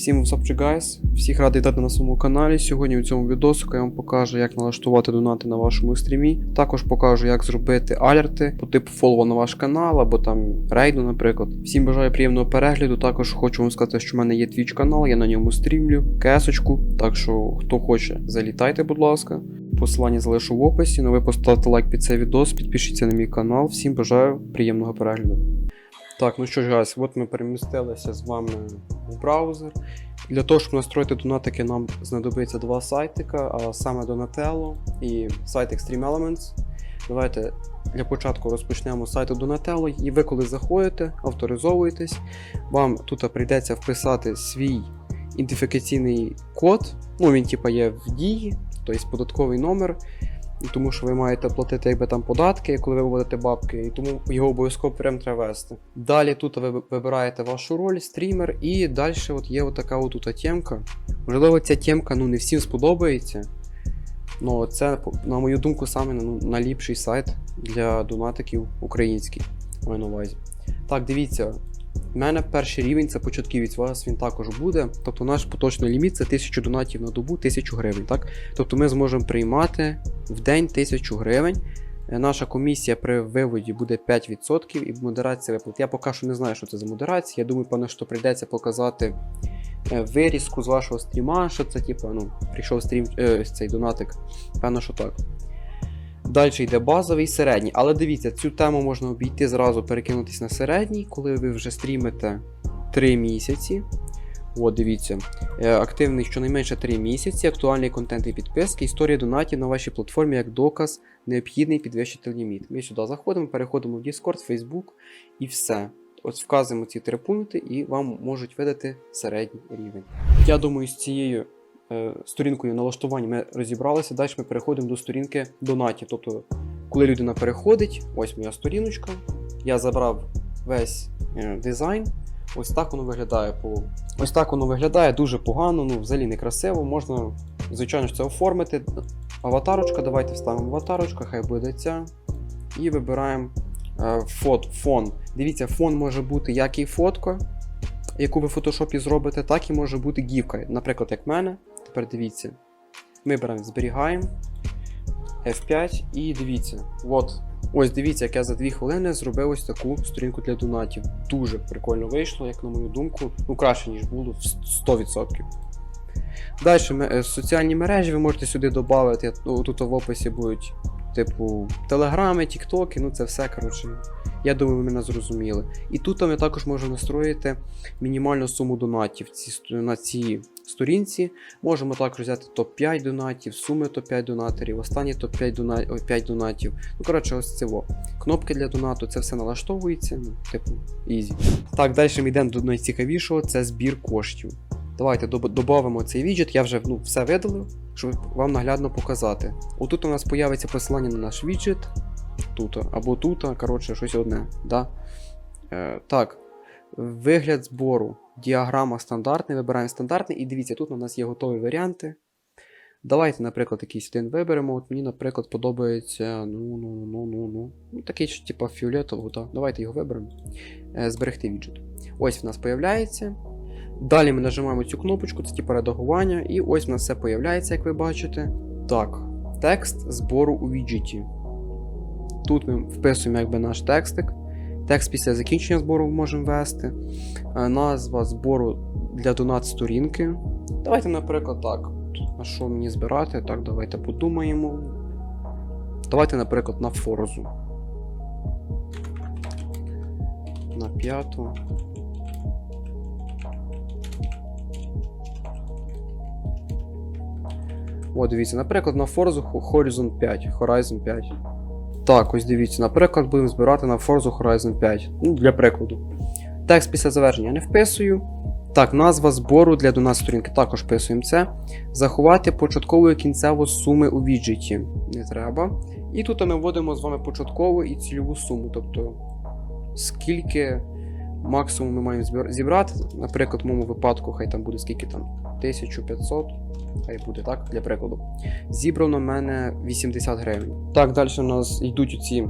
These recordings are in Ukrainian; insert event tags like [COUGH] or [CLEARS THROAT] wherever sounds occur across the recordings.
Всім you guys? Всіх радий вітати на своєму каналі. Сьогодні у цьому відосику я вам покажу, як налаштувати донати на вашому стрімі. Також покажу, як зробити алерти по типу фоллоу на ваш канал або там рейду, наприклад. Всім бажаю приємного перегляду. Також хочу вам сказати, що в мене є твіч канал, я на ньому стрімлю, кесочку. Так що, хто хоче, залітайте, будь ласка. Посилання залишу в описі. Ну ви поставте лайк під цей відос, підпишіться на мій канал. Всім бажаю приємного перегляду. Так, ну що ж, guys, от ми перемістилися з вами в браузер. Для того, щоб настроїти донатики, нам знадобиться два сайтика, а саме Donatello і сайт Extreme Elements. Давайте для початку розпочнемо з сайту Donatello, і ви коли заходите, авторизовуєтесь, вам тут прийдеться вписати свій ідентифікаційний код. Ну, він типа є в дії, тобто податковий номер. Тому що ви маєте платити якби там податки, коли ви виводите бабки, і тому його обов'язково прям треба вести. Далі тут ви вибираєте вашу роль, стрімер, і далі от є от така от тут темка. Можливо, ця темка ну, не всім сподобається. Ну, це, на мою думку, саме ну, найліпший сайт для донатиків український. Маю на увазі. Так, дивіться. У мене перший рівень це початківець, у вас він також буде. Тобто наш поточний ліміт це 1000 донатів на добу, 1000 гривень. Так? Тобто ми зможемо приймати в день 1000 гривень. Е, Наша комісія при виводі буде 5% і модерація виплат. Я поки що не знаю, що це за модерація. Я думаю, певно, що прийдеться показати е, вирізку з вашого стріма, що це, типу, ну, прийшов стрім е, цей донатик. Певно, що так. Далі йде базовий середній. Але дивіться, цю тему можна обійти зразу, перекинутися на середній, коли ви вже стрімите 3 місяці. От, дивіться, Е, активний щонайменше 3 місяці, актуальний контент і підписки, історія донатів на вашій платформі як доказ, необхідний підвищити ліміт. Ми сюди заходимо, переходимо в Discord, Facebook і все. Ось вказуємо ці три пункти, і вам можуть видати середній рівень. Я думаю, з цією сторінкою налаштування ми розібралися. Далі ми переходимо до сторінки донатів. Тобто, коли людина переходить, ось моя сторіночка. Я забрав весь е, дизайн. Ось так воно виглядає по. Ось так воно виглядає дуже погано, ну взагалі не красиво. Можна, звичайно це оформити. Аватарочка, давайте вставимо аватарочку, хай буде ця. І вибираємо е, фот, фон. Дивіться, фон може бути як і фотка, яку ви в фотошопі зробите, так і може бути гівка. Наприклад, як в мене. Тепер дивіться. Ми беремо, зберігаємо F5 і дивіться. От. Ось дивіться, як я за 2 хвилини зробив ось таку сторінку для донатів. Дуже прикольно вийшло, як на мою думку. Ну, краще, ніж було в 100%. Далі соціальні мережі ви можете сюди додати. Тут в описі будуть, типу, телеграми, тіктоки, ну це все, коротше. Я думаю, ви мене зрозуміли. І тут ми також можемо настроїти мінімальну суму донатів ці, на цій сторінці. Можемо також взяти топ-5 донатів, суми топ-5 донаторів, останні топ-5 дона... 5 донатів. Ну, коротше, ось це во. Кнопки для донату, це все налаштовується, ну, типу, ізі. Так, далі ми йдемо до найцікавішого, це збір коштів. Давайте додамо цей віджит, я вже ну, все видалив, щоб вам наглядно показати. Отут у нас появиться посилання на наш віджит, тут або тут, коротше, щось одне. Да? Е, так, вигляд збору. Діаграма стандартний, вибираємо стандартний, і дивіться, тут у нас є готові варіанти. Давайте, наприклад, якийсь один виберемо. От мені, наприклад, подобається. Ну, ну, ну, ну, ну. Ну, такий, ж, типа фіолетовий, так. Давайте його виберемо. Е, зберегти віджит. Ось в нас появляється. Далі ми нажимаємо цю кнопочку, це типу редагування, і ось в нас все появляється, як ви бачите. Так, текст збору у віджиті. Тут ми вписуємо якби наш текстик. Текст після закінчення збору можемо ввести. Е, Назва збору для донат сторінки. Давайте, наприклад, так. На що мені збирати? Так, давайте подумаємо. Давайте, наприклад, на форзу. На п'яту. О, дивіться, наприклад, на Forza Horizon 5. Horizon 5. Так, ось дивіться, наприклад, будемо збирати на Forza Horizon 5. Ну, для прикладу. Текст після завершення не вписую. Так, назва збору для донат сторінки також вписуємо це. Заховати початкову і кінцеву суми у віджиті. Не треба. І тут ми вводимо з вами початкову і цільову суму. Тобто, скільки максимум ми маємо зібрати. Наприклад, в моєму випадку, хай там буде скільки там 1500. Хай буде так, для прикладу. Зібрано в мене 80 гривень. Так, далі у нас йдуть ці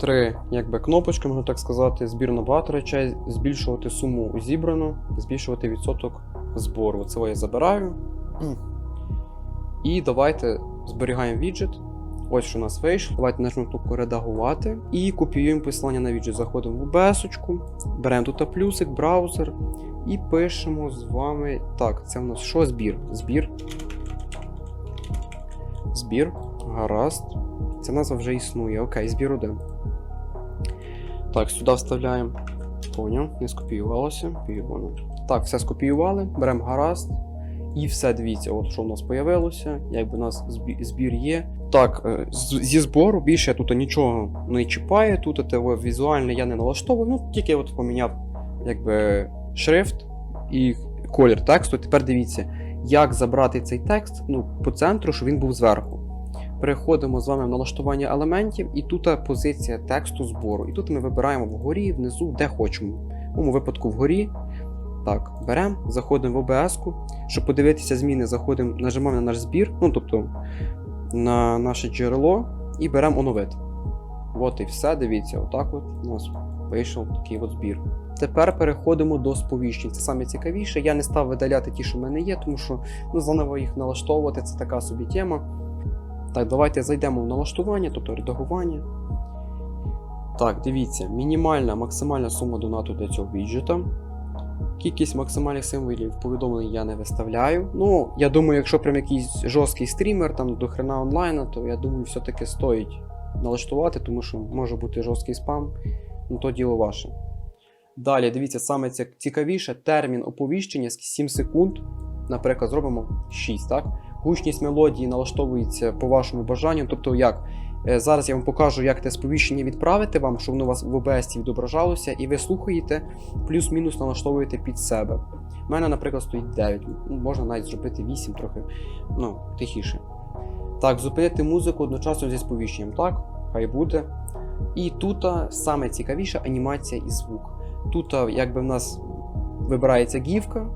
три якби, кнопочки, можна так сказати. Збір на багато речей, збільшувати суму зібрану, збільшувати відсоток збору. Це я забираю. [CLEARS THROAT] І давайте зберігаємо віджит. Ось що у нас вийшло. Давайте нажмемо кнопку редагувати і копіюємо посилання на віджит. Заходимо в OBS, беремо тут плюсик, браузер і пишемо з вами. Так, це у нас що? Збір. Збір. Збір. Гаразд. Ця назва вже існує. Окей, збір 1. Так, сюди вставляємо. Поняв, не скопіювалося. Копіювано. Так, все скопіювали, беремо гаразд. І все, дивіться, от що в нас появилося, якби у нас збір є. Так, е, зі збору більше я тут нічого не чіпаю. Тут візуально я не налаштовую, ну тільки от поміняв якби шрифт і колір тексту. Тепер дивіться, як забрати цей текст ну, по центру, щоб він був зверху. Переходимо з вами в налаштування елементів, і тут позиція тексту збору. І тут ми вибираємо вгорі, внизу, де хочемо. В моєму випадку вгорі. Так, беремо, заходимо в OBS, щоб подивитися зміни, заходимо, нажимаємо на наш збір, ну тобто на наше джерело, і беремо оновити. От і все, дивіться, отак от у нас вийшов такий от збір. Тепер переходимо до сповіщень. Це саме цікавіше. Я не став видаляти ті, що в мене є, тому що ну, заново їх налаштовувати це така собі тема. Так, давайте зайдемо в налаштування, тобто редагування. Так, дивіться, мінімальна максимальна сума донату для цього віджета. Кількість максимальних символів повідомлень я не виставляю. Ну, я думаю, якщо прям якийсь жорсткий стрімер, там до хрена онлайна, то я думаю, все-таки стоїть налаштувати, тому що може бути жорсткий спам, ну то діло ваше. Далі, дивіться, саме ця- цікавіше, термін оповіщення 7 секунд. Наприклад, зробимо 6, так? Гучність мелодії налаштовується по вашому бажанню. Тобто, як? Е, Зараз я вам покажу, як те сповіщення відправити вам, щоб воно у вас в OBS відображалося, і ви слухаєте, плюс-мінус налаштовуєте під себе. У мене, наприклад, стоїть 9. Ну, Можна навіть зробити 8 трохи ну, тихіше. Так, зупинити музику одночасно зі сповіщенням. Так, хай буде. І тут саме цікавіше анімація і звук. Тут, якби в нас вибирається гівка,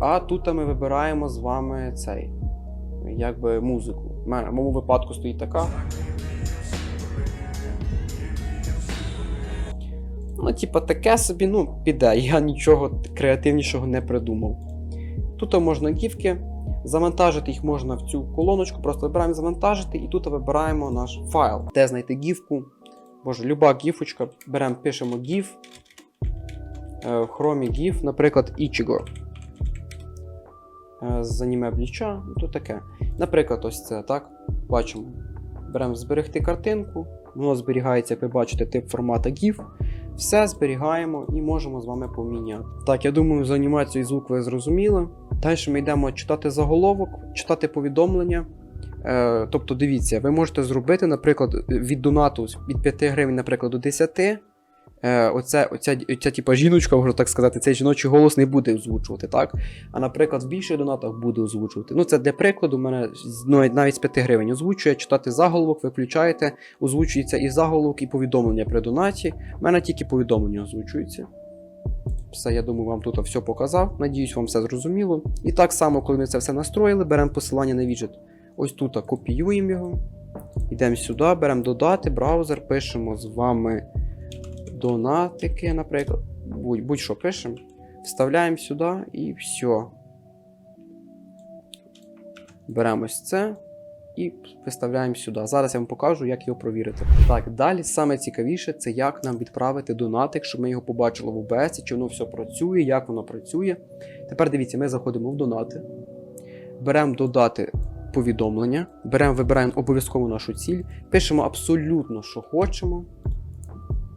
а тут ми вибираємо з вами цей, якби музику. В моєму випадку стоїть така. Ну, типа, таке собі, ну, піде. Я нічого креативнішого не придумав. Тут можна гівки, завантажити їх можна в цю колоночку, просто вибираємо завантажити, і тут вибираємо наш файл. Де знайти гівку? Боже, люба гіфочка. Беремо, пишемо GIF. Е, В хромі GIF, наприклад, Ichigo. Е, З аніме бліча, ну то таке. Наприклад, ось це, так? Бачимо. Беремо зберегти картинку. Воно зберігається, як ви бачите, тип формата GIF. Все зберігаємо і можемо з вами поміняти. Так, я думаю, з анімацією і звук ви зрозуміли. Далі ми йдемо читати заголовок, читати повідомлення. Е, тобто, дивіться, ви можете зробити, наприклад, від донату від 5 гривень, наприклад, до 10. Е, оця, оця, типа, жіночка, можна так сказати, цей жіночий голос не буде озвучувати, так? А наприклад, в більших донатах буде озвучувати. Ну, це для прикладу, у мене ну, навіть з 5 гривень озвучує, читати заголовок, ви включаєте, озвучується і заголовок, і повідомлення при донаті. У мене тільки повідомлення озвучується. Все, я думаю, вам тут все показав. Надіюсь, вам все зрозуміло. І так само, коли ми це все настроїли, беремо посилання на віджит. Ось тут копіюємо його. Йдемо сюди, беремо додати, браузер, пишемо з вами донатики, наприклад. Будь- Будь-що пишемо. Вставляємо сюди і все. Беремо це і виставляємо сюди. Зараз я вам покажу, як його провірити. Так, далі саме цікавіше це як нам відправити донатик, щоб ми його побачили в OBS, чи воно все працює, як воно працює. Тепер дивіться, ми заходимо в донати, беремо додати повідомлення, беремо, вибираємо обов'язково нашу ціль, пишемо абсолютно, що хочемо.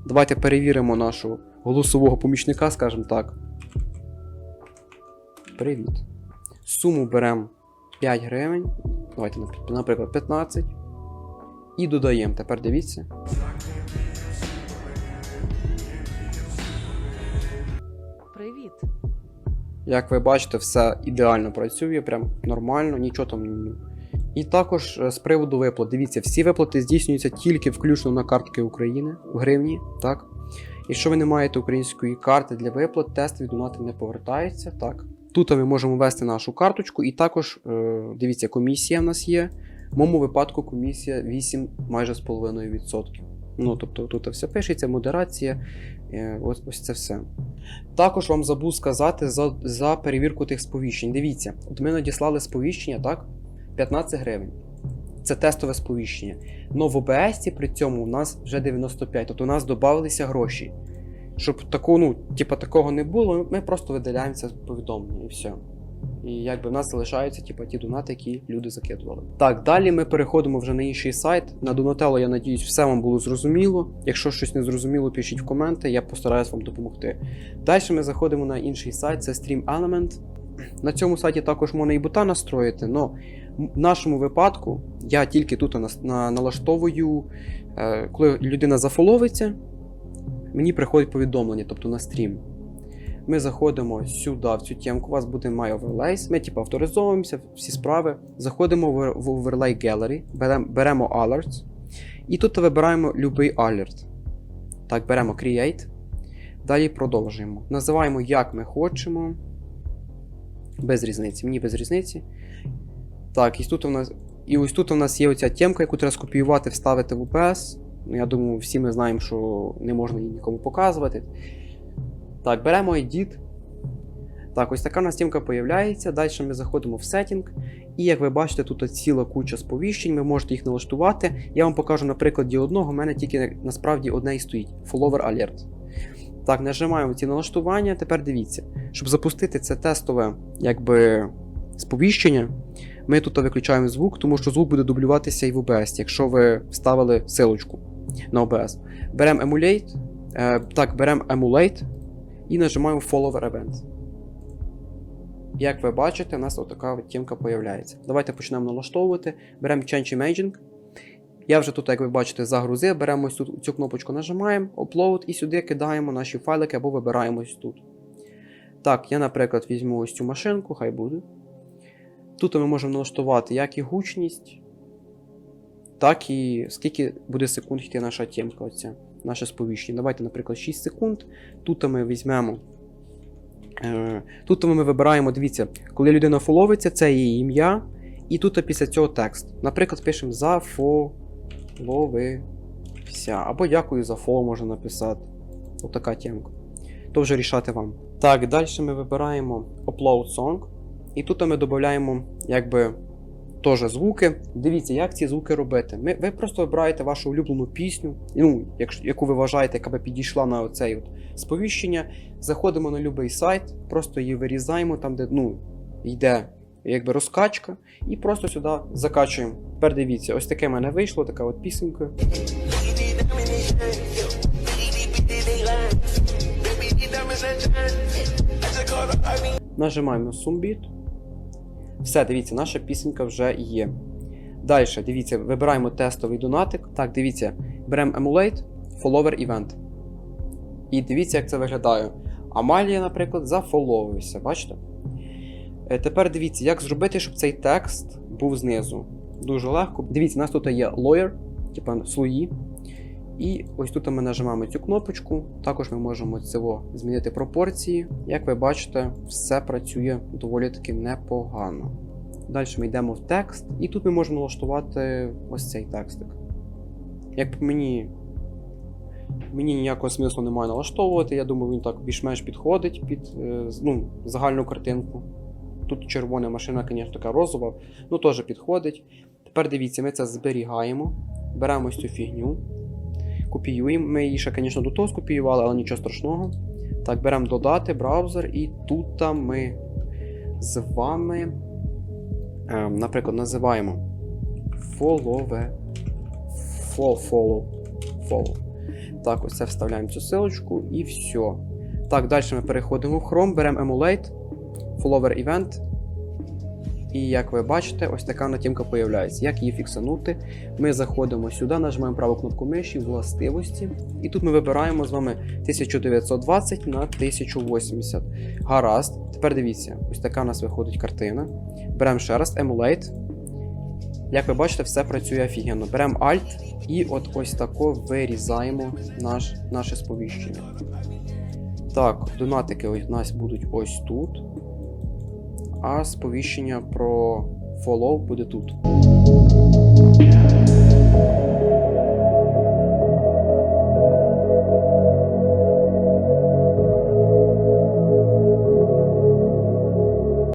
Давайте перевіримо нашого голосового помічника, скажімо так. Привіт. Суму беремо 5 гривень. Давайте, наприклад, 15. І додаємо. Тепер дивіться. Привіт. Як ви бачите, все ідеально працює, прям нормально, нічого там. І також е, з приводу виплат. Дивіться, всі виплати здійснюються тільки включно на картки України в гривні. Так? Якщо ви не маєте української карти для виплат, тест від донати не повертається. Так. Тут ми можемо ввести нашу карточку, і також е, дивіться, комісія в нас є. В моєму випадку комісія 8 майже з половиною відсотків. Ну, тобто тут все пишеться, модерація, Е, Ось, ось це все. Також вам забув сказати за, за перевірку тих сповіщень. Дивіться, от ми надіслали сповіщення, так? 15 гривень. Це тестове сповіщення. Но в ОБС при цьому у нас вже 95, тобто у нас додавалися гроші. Щоб такого, ну, типа, такого не було, ми просто видаляємо це повідомлення і все. І якби в нас залишаються типу, ті донати, які люди закидували. Так, далі ми переходимо вже на інший сайт. На Donatello, я надіюсь, все вам було зрозуміло. Якщо щось не зрозуміло, пишіть в коменти, я постараюсь вам допомогти. Далі ми заходимо на інший сайт, це Stream Element. На цьому сайті також можна і бота настроїти, але в нашому випадку я тільки тут на, на, налаштовую, е, коли людина зафоловиться, мені приходить повідомлення, тобто на стрім. Ми заходимо сюди, в цю темку, у вас буде My Overlays, ми типу авторизовуємося, всі справи, заходимо в, Overlay Gallery, берем, беремо Alerts, і тут вибираємо будь-який alert. Так, беремо Create. Далі продовжуємо. Називаємо як ми хочемо. Без різниці. Мені без різниці. Так, і тут у нас. І ось тут у нас є оця темка, яку треба скопіювати, вставити в UPS. Ну, я думаю, всі ми знаємо, що не можна її нікому показувати. Так, беремо Edit. Так, ось така у нас тімка появляється. Далі ми заходимо в Setting. І як ви бачите, тут ціла куча сповіщень, ви можете їх налаштувати. Я вам покажу на прикладі одного, у мене тільки насправді одне і стоїть: Follower Alert. Так, нажимаємо ці налаштування. Тепер дивіться, щоб запустити це тестове якби, сповіщення, ми тут виключаємо звук, тому що звук буде дублюватися і в OBS, якщо ви вставили силочку на OBS. Беремо Emulate. Е, так, беремо Emulate і нажимаємо Follower Event. Як ви бачите, у нас отака тімка появляється. Давайте почнемо налаштовувати. Беремо Change Imaging. Я вже тут, як ви бачите, загрузив. Беремо тут цю кнопочку, нажимаємо, Upload і сюди кидаємо наші файлики або вибираємо ось тут. Так, я, наприклад, візьму ось цю машинку, хай буде. Тут ми можемо налаштувати як і гучність, так і скільки буде секунд йти наша тємка, оця, наше сповіщення. Давайте, наприклад, 6 секунд. Тут ми візьмемо. Е, Тут ми вибираємо, дивіться, коли людина фоловиться, це її ім'я. І тут після цього текст. Наприклад, пишемо зафоловився. Або дякую за фоло можна написати. Отака тємка. То вже рішати вам. Так, далі ми вибираємо Upload Song. І тут ми додаємо якби теж звуки. Дивіться, як ці звуки робити. Ми, ви просто вибираєте вашу улюблену пісню, ну, якщо, яку ви вважаєте, яка би підійшла на оцей от сповіщення. Заходимо на будь-який сайт, просто її вирізаємо там, де ну, йде якби розкачка, і просто сюди закачуємо. Тепер дивіться, ось таке в мене вийшло, така от пісенька. Нажимаємо Sumbit. Все, дивіться, наша пісенька вже є. Далі, дивіться, вибираємо тестовий донатик. Так, дивіться, беремо Emulate, Follower Event. І дивіться, як це виглядає. Амалія, наприклад, зафоловився, бачите? Е, Тепер дивіться, як зробити, щоб цей текст був знизу. Дуже легко. Дивіться, у нас тут є lawyer, типа слої. І ось тут ми нажимаємо цю кнопочку. Також ми можемо цього змінити пропорції. Як ви бачите, все працює доволі таки непогано. Далі ми йдемо в текст, і тут ми можемо налаштувати ось цей текстик. Як по мені, мені ніякого смислу немає налаштовувати, я думаю, він так більш-менш підходить під е, ну, загальну картинку. Тут червона машина, звісно, така розова, ну теж підходить. Тепер дивіться, ми це зберігаємо, беремо цю фігню, копіюємо. Ми її ще, звісно, до того скопіювали, але нічого страшного. Так, беремо додати браузер, і тут ми з вами, е, наприклад, називаємо follow, follow, follow. Так, ось це вставляємо цю силочку і все. Так, далі ми переходимо в Chrome, беремо Emulate, Follower Event. І як ви бачите, ось така натімка появляється. Як її фіксанути? Ми заходимо сюди, нажимаємо праву кнопку миші, властивості. І тут ми вибираємо з вами 1920 на 1080. Гаразд. Тепер дивіться, ось така у нас виходить картина. Беремо ще раз Emulate. Як ви бачите, все працює офігенно. Беремо Alt і от ось тако вирізаємо наш, наше сповіщення. Так, донатики у нас будуть ось тут. А сповіщення про follow буде тут.